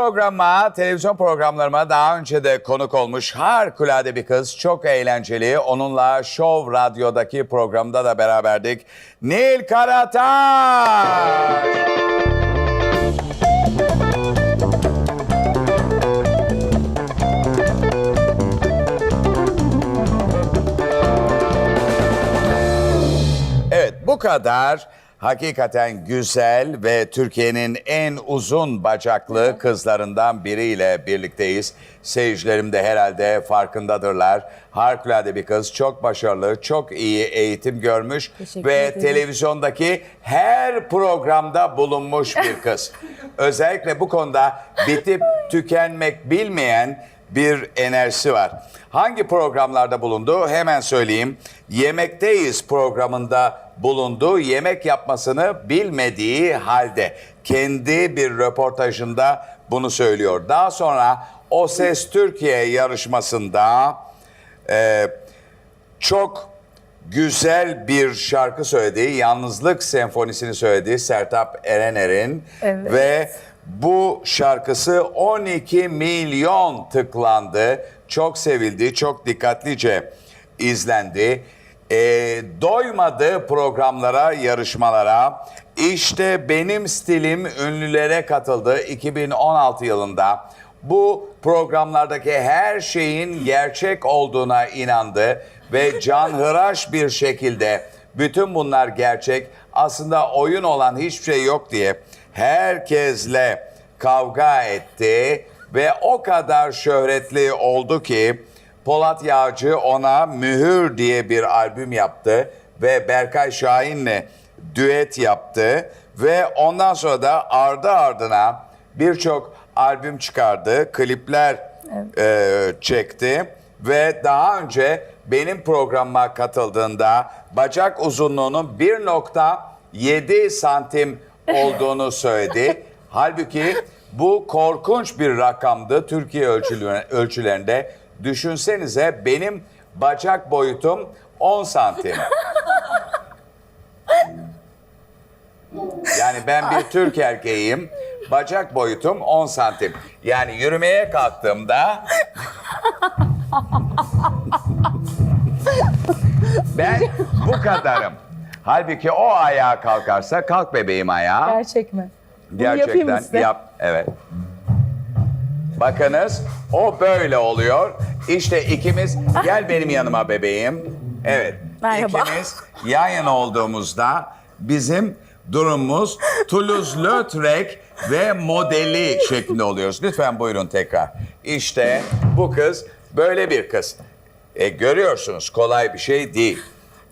programa, televizyon programlarıma daha önce de konuk olmuş harikulade bir kız. Çok eğlenceli. Onunla Show Radyo'daki programda da beraberdik. Nil Karataş. Evet bu kadar hakikaten güzel ve Türkiye'nin en uzun bacaklı kızlarından biriyle birlikteyiz. Seyircilerim de herhalde farkındadırlar. Harikulade bir kız, çok başarılı, çok iyi eğitim görmüş Teşekkür ve ederim. televizyondaki her programda bulunmuş bir kız. Özellikle bu konuda bitip tükenmek bilmeyen bir enerjisi var. Hangi programlarda bulundu? Hemen söyleyeyim. Yemekteyiz programında bulundu. Yemek yapmasını bilmediği halde kendi bir röportajında bunu söylüyor. Daha sonra O Ses Türkiye yarışmasında e, çok güzel bir şarkı söyledi. Yalnızlık Senfonisi'ni söyledi Sertap Erener'in. Evet. Ve bu şarkısı 12 milyon tıklandı. Çok sevildi, çok dikkatlice izlendi. Ee, doymadı programlara, yarışmalara. İşte benim stilim ünlülere katıldı 2016 yılında. Bu programlardaki her şeyin gerçek olduğuna inandı ve canhıraş bir şekilde bütün bunlar gerçek aslında oyun olan hiçbir şey yok diye herkesle kavga etti ve o kadar şöhretli oldu ki Polat Yağcı ona Mühür diye bir albüm yaptı ve Berkay Şahin'le düet yaptı ve ondan sonra da ardı ardına birçok albüm çıkardı, klipler e, çekti ve daha önce benim programıma katıldığında bacak uzunluğunun 1.7 santim olduğunu söyledi. Halbuki bu korkunç bir rakamdı Türkiye ölçülerinde. Düşünsenize benim bacak boyutum 10 santim. Yani ben bir Türk erkeğim. Bacak boyutum 10 santim. Yani yürümeye kalktığımda ben bu kadarım. Halbuki o ayağa kalkarsa kalk bebeğim ayağa. Gerçek mi? Bunu yapayım mı Gerçekten size? yap. Evet. Bakınız o böyle oluyor. İşte ikimiz gel benim yanıma bebeğim. Evet. Merhaba. İkimiz yan yana olduğumuzda bizim durumumuz Toulouse-Lautrec ve modeli şeklinde oluyoruz. Lütfen buyurun tekrar. İşte bu kız böyle bir kız. E, görüyorsunuz kolay bir şey değil.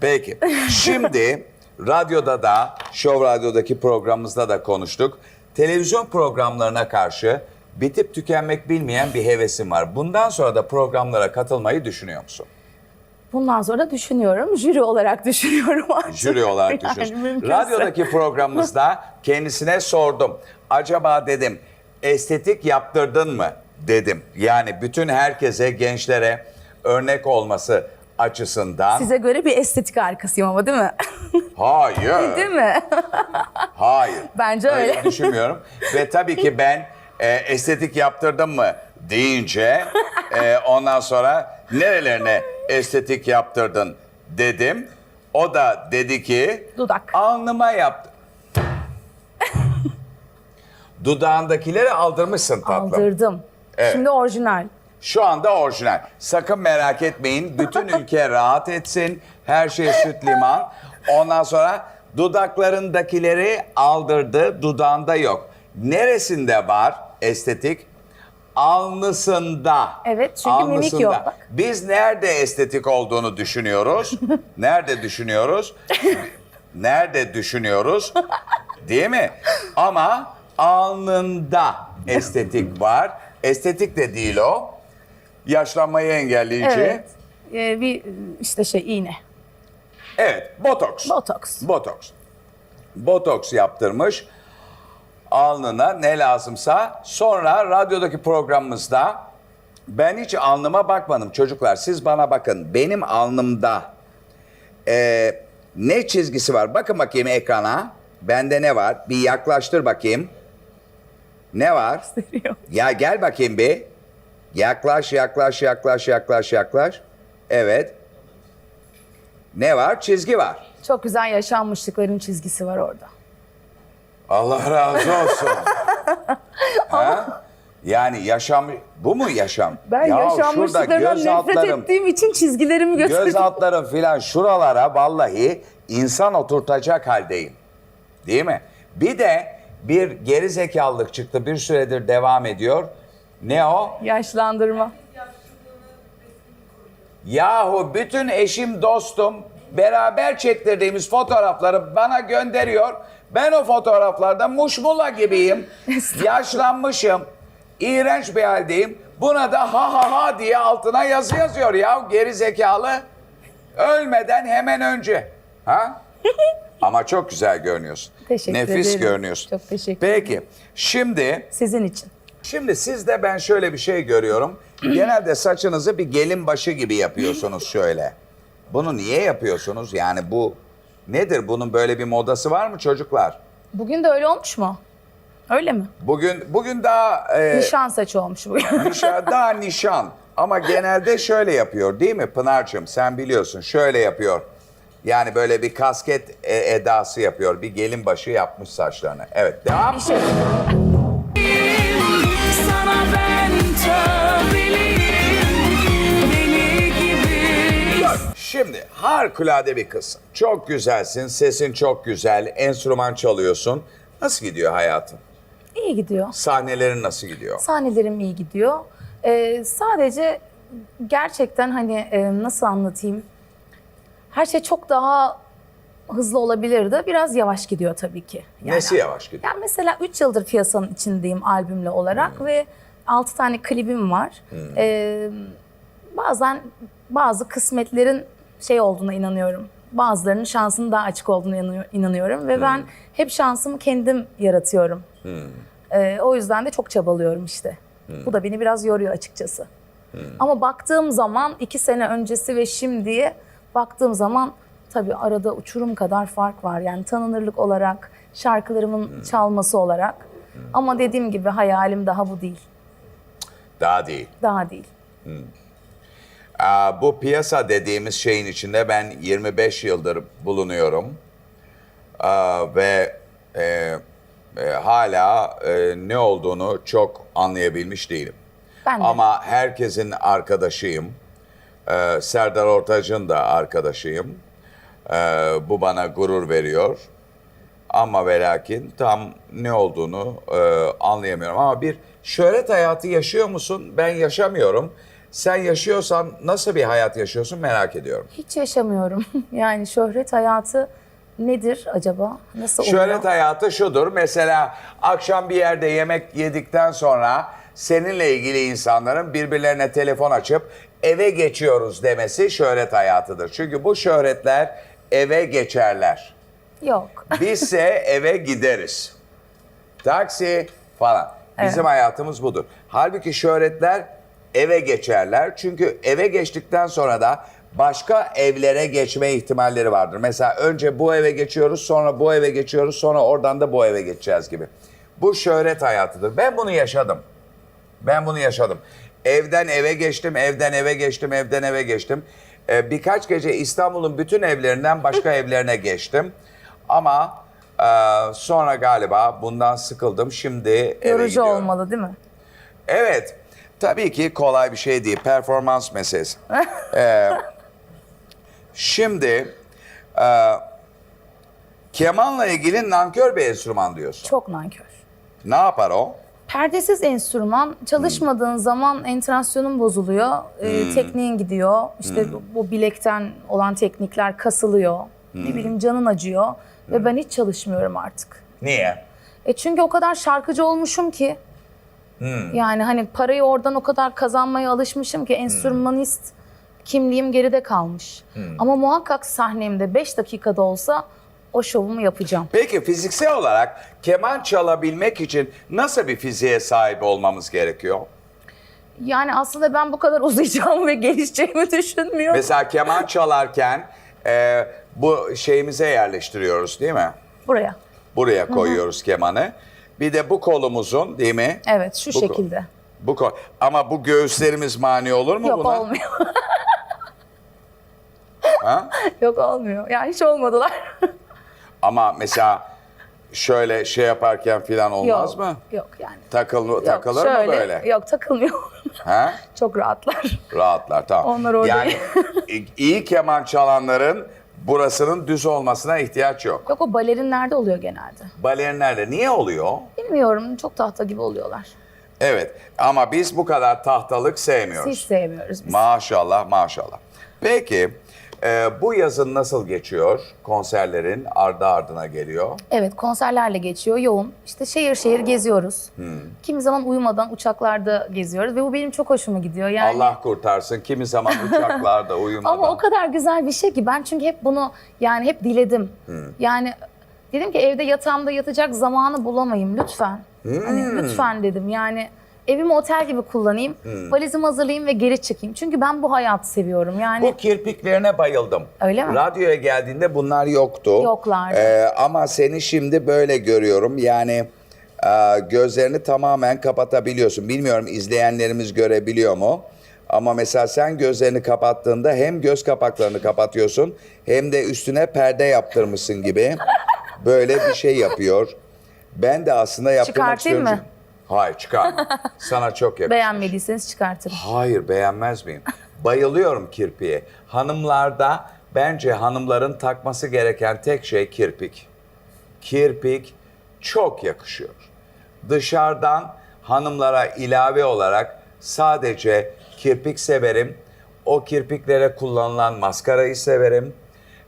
Peki şimdi radyoda da Show Radyo'daki programımızda da konuştuk. Televizyon programlarına karşı bitip tükenmek bilmeyen bir hevesim var. Bundan sonra da programlara katılmayı düşünüyor musun? Bundan sonra düşünüyorum. Jüri olarak düşünüyorum artık. Jüri olarak Yani düşünüyorsun. mümkünse. Radyodaki programımızda kendisine sordum. Acaba dedim estetik yaptırdın mı dedim. Yani bütün herkese, gençlere örnek olması açısından. Size göre bir estetik harikasıyım ama değil mi? Hayır. değil mi? Hayır. Bence öyle. düşünmüyorum. Ve tabii ki ben e, estetik yaptırdım mı deyince e, ondan sonra nerelerine estetik yaptırdın dedim. O da dedi ki Dudak. alnıma yaptım. Dudağındakileri aldırmışsın tatlım. Aldırdım. Evet. Şimdi orijinal. Şu anda orijinal. Sakın merak etmeyin. Bütün ülke rahat etsin. Her şey süt liman. Ondan sonra dudaklarındakileri aldırdı. Dudağında yok. Neresinde var estetik? Alnısında. Evet, çünkü mimik yok, bak. Biz nerede estetik olduğunu düşünüyoruz? Nerede düşünüyoruz? Nerede düşünüyoruz? Değil mi? Ama alnında estetik var. Estetik de değil o. Yaşlanmayı engelleyici. Evet. Ee, bir işte şey iğne. Evet, botoks. Botoks. Botoks. Botoks yaptırmış. Alnına ne lazımsa. Sonra radyodaki programımızda ben hiç alnıma bakmadım çocuklar. Siz bana bakın. Benim alnımda e, ne çizgisi var? Bakın bakayım ekrana. Bende ne var? Bir yaklaştır bakayım. Ne var? Ya gel bakayım bir. Yaklaş, yaklaş, yaklaş, yaklaş, yaklaş. Evet. Ne var? Çizgi var. Çok güzel yaşanmışlıkların çizgisi var orada. Allah razı olsun. ha? Yani yaşam, bu mu yaşam? Ben Ya yaşanmışlıklarından nefret altlarım, ettiğim için çizgilerimi götürdüm. göz altlarım filan şuralara vallahi insan oturtacak haldeyim. Değil mi? Bir de bir geri zekalılık çıktı bir süredir devam ediyor. Ne o? Yaşlandırma. Yahu bütün eşim dostum beraber çektirdiğimiz fotoğrafları bana gönderiyor. Ben o fotoğraflarda muşmula gibiyim. Yaşlanmışım. iğrenç bir haldeyim. Buna da ha ha ha diye altına yazı yazıyor ya geri zekalı. Ölmeden hemen önce. Ha? Ama çok güzel görünüyorsun. Teşekkür Nefis ederim. görünüyorsun. Çok teşekkür Peki şimdi Sizin için. Şimdi sizde ben şöyle bir şey görüyorum. Genelde saçınızı bir gelin başı gibi yapıyorsunuz şöyle. Bunu niye yapıyorsunuz? Yani bu nedir? Bunun böyle bir modası var mı çocuklar? Bugün de öyle olmuş mu? Öyle mi? Bugün bugün daha e, Nişan saçı olmuş bugün. nişan, daha nişan. Ama genelde şöyle yapıyor değil mi Pınar'cığım? Sen biliyorsun şöyle yapıyor. Yani böyle bir kasket e, edası yapıyor. Bir gelin başı yapmış saçlarını. Evet devam. bir şey. Şimdi harikulade bir kız. Çok güzelsin, sesin çok güzel, enstrüman çalıyorsun. Nasıl gidiyor hayatın? İyi gidiyor. Sahnelerin nasıl gidiyor? Sahnelerim iyi gidiyor. Ee, sadece gerçekten hani e, nasıl anlatayım? Her şey çok daha hızlı olabilirdi. Biraz yavaş gidiyor tabii ki. Yani, Nesi yavaş gidiyor? Yani mesela 3 yıldır piyasanın içindeyim albümle olarak Hmm. ve 6 tane klibim var. Ee, bazen bazı kısmetlerin şey olduğuna inanıyorum. Bazılarının şansının daha açık olduğuna inanıyor- inanıyorum ve ben hep şansımı kendim yaratıyorum. Ee, o yüzden de çok çabalıyorum işte. Bu da beni biraz yoruyor açıkçası. Ama baktığım zaman iki sene öncesi ve şimdiye baktığım zaman tabii arada uçurum kadar fark var. Yani tanınırlık olarak, şarkılarımın çalması olarak. Ama dediğim gibi hayalim daha bu değil. Daha değil. Daha değil. Aa, bu piyasa dediğimiz şeyin içinde ben 25 yıldır bulunuyorum. Ve e, e, hala e, ne olduğunu çok anlayabilmiş değilim. Ben de. Ama herkesin arkadaşıyım. Ee, Serdar Ortaç'ın da arkadaşıyım. Ee, bu bana gurur veriyor. Ama ve lakin tam ne olduğunu e, anlayamıyorum. Ama bir şöhret hayatı yaşıyor musun? Ben yaşamıyorum. Sen yaşıyorsan nasıl bir hayat yaşıyorsun merak ediyorum. Hiç yaşamıyorum. yani şöhret hayatı nedir acaba? Nasıl oluyor? Şöhret hayatı şudur. Mesela akşam bir yerde yemek yedikten sonra seninle ilgili insanların birbirlerine telefon açıp eve geçiyoruz demesi şöhret hayatıdır. Çünkü bu şöhretler eve geçerler. Yok. Bizse eve gideriz. Taksi falan. Bizim hayatımız budur. Halbuki şöhretler eve geçerler. Çünkü eve geçtikten sonra da başka evlere geçme ihtimalleri vardır. Mesela önce bu eve geçiyoruz, sonra bu eve geçiyoruz, sonra oradan da bu eve geçeceğiz gibi. Bu şöhret hayatıdır. Ben bunu yaşadım. Ben bunu yaşadım. Evden eve geçtim, evden eve geçtim, evden eve geçtim. Ee, birkaç gece İstanbul'un bütün evlerinden başka evlerine geçtim. Ama e, sonra galiba bundan sıkıldım. Şimdi eve Yorucu gidiyorum. olmalı değil mi? Evet. Tabii ki kolay bir şey değil. Performans meselesi. Ee, şimdi e, kemanla ilgili nankör bir enstrüman diyorsun. Çok nankör. Ne yapar o? Perdesiz enstrüman çalışmadığın zaman entonasyonun bozuluyor, e, tekniğin gidiyor. İşte bu- bu bilekten olan teknikler kasılıyor. Ne bileyim canın acıyor ve ben hiç çalışmıyorum artık. Niye? E çünkü o kadar şarkıcı olmuşum ki. Yani hani parayı oradan o kadar kazanmaya alışmışım ki enstrümanist kimliğim geride kalmış. Ama muhakkak sahnemde 5 dakikada olsa o şovumu yapacağım. Peki fiziksel olarak keman çalabilmek için nasıl bir fiziğe sahip olmamız gerekiyor? Yani aslında ben bu kadar uzayacağımı ve gelişeceğimi düşünmüyorum. Mesela keman çalarken e, bu şeyimize yerleştiriyoruz değil mi? Buraya. Buraya koyuyoruz kemanı. Bir de bu kolumuzun değil mi? Evet şu Bu- şekilde. Bu kol. Ama bu göğüslerimiz mani olur mu Yok buna? olmuyor. Ha? Yok olmuyor. Yani hiç olmadılar. Ama mesela şöyle şey yaparken filan olmaz yok, mı? Yok yani. Takıl, Yok, takılır mı şöyle- böyle? Yok takılmıyor. Ha? Çok rahatlar. Rahatlar tamam. Onlar orada Yani iyi keman çalanların burasının düz olmasına ihtiyaç yok. Yok o balerinlerde oluyor genelde. Balerinlerde niye oluyor? Bilmiyorum çok tahta gibi oluyorlar. Evet ama biz bu kadar tahtalık sevmiyoruz. Hiç sevmiyoruz biz. Maşallah maşallah. Peki e, bu yazın nasıl geçiyor? Konserlerin ardı ardına geliyor. Evet konserlerle geçiyor yoğun. İşte şehir şehir geziyoruz. Hmm. Kimi zaman uyumadan uçaklarda geziyoruz ve bu benim çok hoşuma gidiyor. Yani Allah kurtarsın kimi zaman uçaklarda uyumadan. Ama o kadar güzel bir şey ki ben çünkü hep bunu yani hep diledim. Hmm. Yani dedim ki evde yatağımda yatacak zamanı bulamayayım lütfen. Hmm. Hani lütfen dedim yani evimi otel gibi kullanayım. Hmm. Valizimi hazırlayayım ve geri çıkayım. Çünkü ben bu hayatı seviyorum. Yani Bu kirpiklerine bayıldım. Öyle mi? Radyoya geldiğinde bunlar yoktu. Yoklardı. Ee, ama seni şimdi böyle görüyorum. Yani e, gözlerini tamamen kapatabiliyorsun. Bilmiyorum izleyenlerimiz görebiliyor mu? Ama mesela sen gözlerini kapattığında hem göz kapaklarını kapatıyorsun hem de üstüne perde yaptırmışsın gibi. Böyle bir şey yapıyor. Ben de aslında yaptırmak Çıkartayım istiyorum. mı? Hayır çıkarma. Sana çok yakışır. beğenmediyseniz çıkartırım. Hayır beğenmez miyim? Bayılıyorum kirpiğe. Hanımlarda bence hanımların takması gereken tek şey kirpik. Kirpik çok yakışıyor. Dışarıdan hanımlara ilave olarak sadece kirpik severim. O kirpiklere kullanılan maskarayı severim.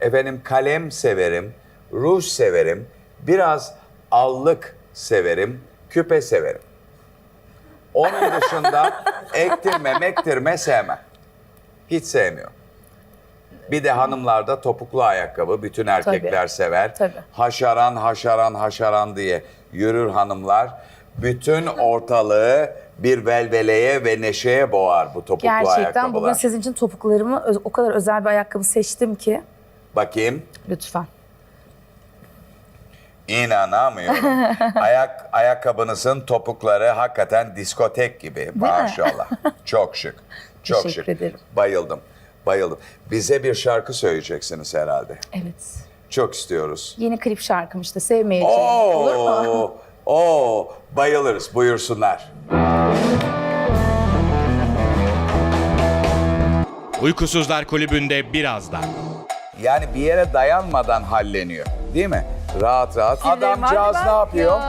Efendim kalem severim. Ruj severim. Biraz allık severim. Küpe severim. Onun dışında ektirme mektirme sevmem. Hiç sevmiyorum. Bir de hanımlarda topuklu ayakkabı bütün erkekler Tabii, sever. tabii. Haşaran haşaran haşaran diye yürür hanımlar. Bütün ortalığı bir velveleye ve neşeye boğar bu topuklu Gerçekten ayakkabılar. bugün sizin için topuklarımı ö- o kadar özel bir ayakkabı seçtim ki Bakayım. lütfen. İnanamıyorum. Ayak ayakkabınızın topukları hakikaten diskotek gibi. Maşallah. Çok şık. Çok Teşekkür şık. ederim. Bayıldım. Bayıldım. Bize bir şarkı söyleyeceksiniz herhalde. Evet. Çok istiyoruz. Yeni klip şarkım işte sevmeyeceğim. Olur mu? Oo, oo, bayılırız. Buyursunlar. Uykusuzlar Kulübü'nde birazdan. Yani bir yere dayanmadan halleniyor. Değil mi? Rahat rahat. Adamcağız ne yapıyor?